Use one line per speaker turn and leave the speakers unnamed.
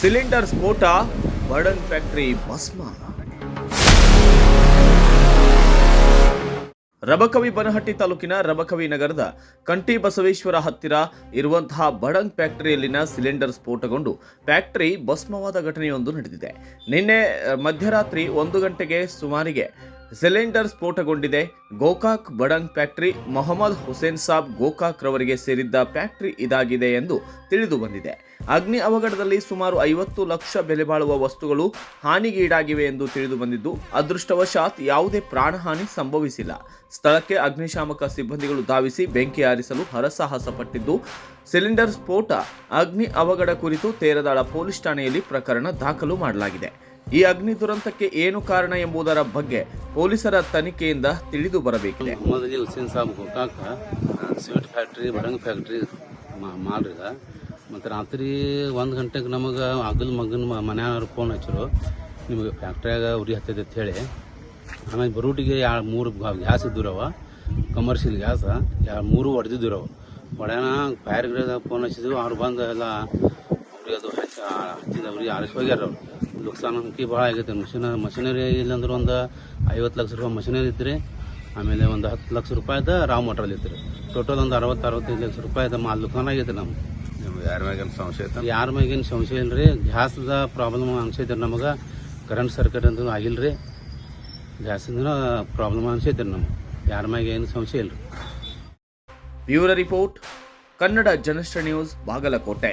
Cylinder ಸ್ಫೋಟ, burden factory ಭಸ್ಮ. ರಬಕವಿ ಬನಹಟ್ಟಿ ತಾಲೂಕಿನ ರಬಕವಿ ನಗರದ ಕಂಟಿ ಬಸವೇಶ್ವರ ಹತ್ತಿರ ಇರುವಂತಹ ಬಡಂಗ್ ಫ್ಯಾಕ್ಟರಿಯಲ್ಲಿನ ಸಿಲಿಂಡರ್ ಸ್ಫೋಟಗೊಂಡು ಫ್ಯಾಕ್ಟರಿ ಭಸ್ಮವಾದ ಘಟನೆಯೊಂದು ನಡೆದಿದೆ. ನಿನ್ನೆ ಮಧ್ಯರಾತ್ರಿ ಒಂದು ಗಂಟೆಗೆ ಸುಮಾರಿಗೆ ಸಿಲಿಂಡರ್ ಸ್ಫೋಟಗೊಂಡಿದೆ. ಗೋಕಾಕ್ ಬಡಂಗ್ ಫ್ಯಾಕ್ಟರಿ ಮೊಹಮ್ಮದ್ ಹುಸೇನ್ ಸಾಬ್ ಗೋಕಾಕ್ ರವರಿಗೆ ಸೇರಿದ್ದ ಫ್ಯಾಕ್ಟರಿ ಇದಾಗಿದೆ ಎಂದು ತಿಳಿದು ಬಂದಿದೆ. ಅಗ್ನಿ ಅವಘಡದಲ್ಲಿ ಸುಮಾರು ಐವತ್ತು ಲಕ್ಷ ಬೆಲೆ ಬಾಳುವ ವಸ್ತುಗಳು ಹಾನಿಗೀಡಾಗಿವೆ ಎಂದು ತಿಳಿದು ಬಂದಿದ್ದು, ಅದೃಷ್ಟವಶಾತ್ ಯಾವುದೇ ಪ್ರಾಣಹಾನಿ ಸಂಭವಿಸಿಲ್ಲ. ಸ್ಥಳಕ್ಕೆ ಅಗ್ನಿಶಾಮಕ ಸಿಬ್ಬಂದಿಗಳು ಧಾವಿಸಿ ಬೆಂಕಿ ಆರಿಸಲು ಹರಸಾಹಸ ಪಟ್ಟಿದ್ದು, ಸಿಲಿಂಡರ್ ಸ್ಫೋಟ, ಅಗ್ನಿ ಅವಘಡ ಕುರಿತು ತೇರದಾಳ ಪೊಲೀಸ್ ಠಾಣೆಯಲ್ಲಿ ಪ್ರಕರಣ ದಾಖಲು ಮಾಡಲಾಗಿದೆ. ಈ ಅಗ್ನಿ ದುರಂತಕ್ಕೆ ಏನು ಕಾರಣ ಎಂಬುದರ ಬಗ್ಗೆ ಪೊಲೀಸರ ತನಿಖೆಯಿಂದ ತಿಳಿದು ಬರಬೇಕಿದೆ.
ಮೊದಲಿಗೆ ಹುಸೇನ್ ಸಾಬ್ ಗೋಕಾಕ ಸ್ವೀಟ್ ಫ್ಯಾಕ್ಟ್ರಿ, ಬಡಂಗ್ ಫ್ಯಾಕ್ಟ್ರಿ ಮಾಡ್ರಿದ. ಮತ್ತು ರಾತ್ರಿ ಒಂದು ಗಂಟೆಗೆ ನಮಗೆ ಅಗಲ್ ಮಗನ ಮನೆಯವ್ರು ಫೋನ್ ಹಚ್ಚರು. ನಿಮಗೆ ಫ್ಯಾಕ್ಟ್ರಿಯಾಗ ಉರಿ ಹತ್ತೈತೆ ಅಂತ ಹೇಳಿ. ಆಮೇಲೆ ಬರೂಟಿಗೆ ಎರಡು ಮೂರು ಗ್ಯಾಸ್ ಇದ್ದೂರವ. ಕಮರ್ಷಿಯಲ್ ಗ್ಯಾಸ್, ಎರಡು ಮೂರು ಹೊಡೆದಿದ್ದರವ. ಒಡೆನ ಫೈರ್ ಫೋನ್ ಹಚ್ಚಿದ್ವಿ ಅವ್ರು ಬಂದು ಎಲ್ಲ ಅವ್ರಿಗೆ ಅದು ಅವ್ರಿಗೆ ಆರಿಸಿ ಹೋಗ್ಯಾರ ಅವ್ರು. ನುಕ್ಸಾನ ಅಂಕಿ ಭಾಳ ಆಗೈತೆ. ಮಷಿನ ಮಷಿನರಿ ಇಲ್ಲಂದ್ರೆ ಒಂದು ಐವತ್ತು ಲಕ್ಷ ರೂಪಾಯಿ ಮಷಿನರಿ ಇತ್ತು ಆಮೇಲೆ ಒಂದು ಹತ್ತು ಲಕ್ಷ ರೂಪಾಯಿದ ರಾವ್ ಮೋಟ್ರಲ್ಲಿ ಇತ್ತು ಟೋಟಲ್ ಒಂದು ಅರವತ್ತು ಅರವತ್ತೈದು ಲಕ್ಷ ರೂಪಾಯಿದ ಮಾಲ್ ದುಕಾನ್ ಆಗೈತೆ ನಮ್ಗೆ
ಯಾರ ಮ್ಯಾಗೇನು ಸಂಶಯ
ಯಾರ ಮ್ಯಾಗೇನು ಸಂಶಯ ಇಲ್ಲ ರೀ ಗ್ಯಾಸ್ದ ಪ್ರಾಬ್ಲಮ್ ಅನ್ಸೈತೆ ನಮಗೆ. ಕರೆಂಟ್ ಸರ್ಕ್ಯೂಟ್ ಅಂತ ಆಗಿಲ್ಲ ರೀ ಗ್ಯಾಸಿಂದ ಪ್ರಾಬ್ಲಮ್ ಅನ್ಸೈತೆ ನಮ್ಗೆ. ಯಾರ ಮ್ಯಾಗೇನು ಸಂಶಯ ಇಲ್ಲ ರೀ
bureau report Kannada Janasri news Bagalkote.